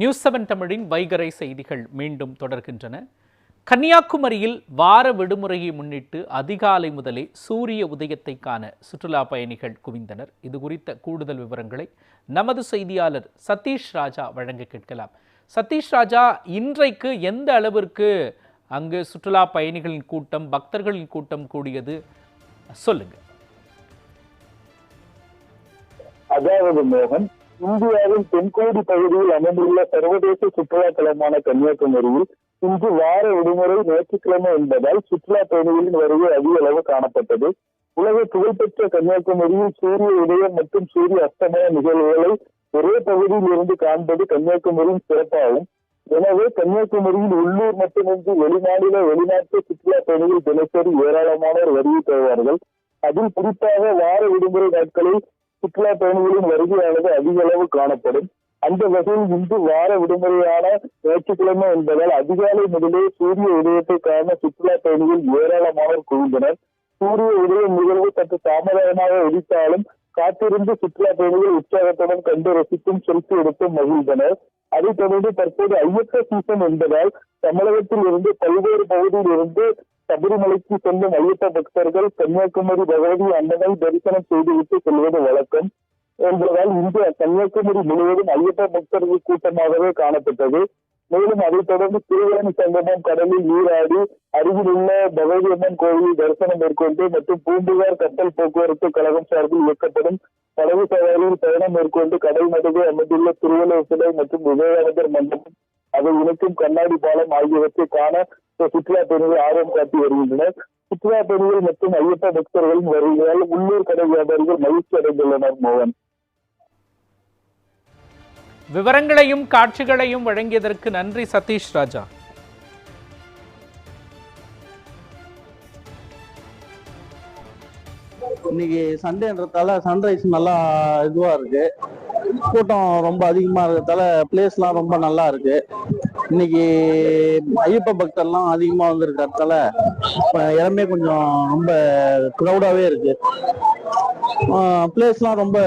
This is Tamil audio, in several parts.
நியூஸ் செவன் தமிழின் வைகரை செய்திகள் மீண்டும் தொடர்கின்றன. கன்னியாகுமரியில் வார விடுமுறையை முன்னிட்டு அதிகாலை முதலே சூரிய உதயத்தை காண சுற்றுலா பயணிகள் குவிந்தனர். இது குறித்த கூடுதல் விவரங்களை நமது செய்தியாளர் சதீஷ் ராஜா வழங்க கேட்கலாம். சதீஷ் ராஜா இன்றைக்கு எந்த அளவிற்கு அங்கு சுற்றுலா பயணிகளின் கூட்டம் பக்தர்களின் கூட்டம் கூடியது? சொல்லுங்க. அதாவது மோகன் இந்தியாவின் தென்கோடி பகுதியில் அமைந்துள்ள சர்வதேச சுற்றுலா தலமான கன்னியாகுமரியில் இன்று வார விடுமுறை ஞாயிற்றுக்கிழமை என்பதால் சுற்றுலா பயணிகளின் வருகை அதிக அளவு காணப்பட்டது. உலக புகழ்பெற்ற கன்னியாகுமரியில் சூரிய உதயம் மற்றும் சூரிய அஸ்தமய நிகழ்வுகளை ஒரே பகுதியில் இருந்து காண்பது கன்னியாகுமரியின் சிறப்பாகும். எனவே கன்னியாகுமரியில் உள்ளூர் மட்டுமின்றி வெளிநாடுல வெளிநாட்டு சுற்றுலா பயணிகள் தினசரி ஏராளமானோர் வருகை தருவார்கள். அதில் குறிப்பாக வார விடுமுறை நாட்களில் சுற்றுலா பயணிகளின் வருகையானது அதிக அளவு காணப்படும். அந்த வகையில் இன்று வார விடுமுறையான ஞாயிற்றுக்கிழமை என்பதால் அதிகாலை முதலே சூரிய உதயத்தை காண சுற்றுலா பயணிகள் ஏராளமானோர் குவிந்தனர். சூரிய உதயம் நிகழ்வு சற்று தாமதமாக உதித்தாலும் காத்திருந்து சுற்றுலா பயணிகள் உற்சாகத்துடன் கண்டு ரசித்தும் செல்ஃபி எடுத்தும் மகிழ்ந்தனர். அதைத் தொடர்ந்து தற்போது ஐயப்ப சீசன் என்பதால் தமிழகத்தில் இருந்து பல்வேறு பகுதியில் இருந்து சபரிமலைக்கு செல்லும் ஐயப்ப பக்தர்கள் கன்னியாகுமரி பகவதி அண்ணனை தரிசனம் செய்துவிட்டு செல்வது வழக்கம். என்பதால் இன்று கன்னியாகுமரி முழுவதும் ஐயப்ப பக்தர்கள் கூட்டமாகவே காணப்பட்டது. மேலும் அதைத் தொடர்ந்து திருவேணி சங்கமம் கடலில் நீராடி அருகில் உள்ள பகவதி அம்மன் கோவிலில் தரிசனம் மேற்கொண்டு மற்றும் பூம்புகார் கப்பல் போக்குவரத்து கழகம் சார்பில் இயக்கப்படும் படகு சவாரியில் பயணம் மேற்கொண்டு கடல் நடுவே அமைந்துள்ள திருவள்ளுவர் சிலை மற்றும் விவேகானந்தர் மண்டபம் அதை இணைக்கும் கண்ணாடி பாலம் ஆகியவற்றை காண சுற்றுலா பயணிகள் ஆர்வம் காட்டி வருகின்றனர். சுற்றுலா பயணிகள் மற்றும் ஐயப்ப பக்தர்களின் வருகையால் உள்ளூர் கடை வியாபாரிகள் மகிழ்ச்சி அடைந்துள்ளனர் மோகன். விவரங்களையும் காட்சிகளையும் வழங்கியதற்கு நன்றி சதீஷ் ராஜா. இன்னைக்கு சண்டேன்றதால சன்ரைஸ் நல்லா இதுவா இருக்கு. கூட்டம் ரொம்ப அதிகமா இருக்கிறதால பிளேஸ்லாம் ரொம்ப நல்லா இருக்கு. இன்னைக்கு ஐயப்ப பக்தர்லாம் அதிகமா வந்திருக்கிறதால இப்ப இடமே கொஞ்சம் ரொம்ப க்ரௌடாவே இருக்கு. பிளேஸ்லாம் ரொம்ப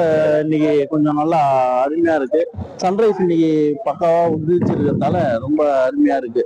இன்னைக்கு கொஞ்சம் நல்லா அருமையா இருக்கு. சன்ரைஸ் இன்னைக்கு பக்காவா உதிச்சிருக்கிறதால ரொம்ப அருமையா இருக்கு.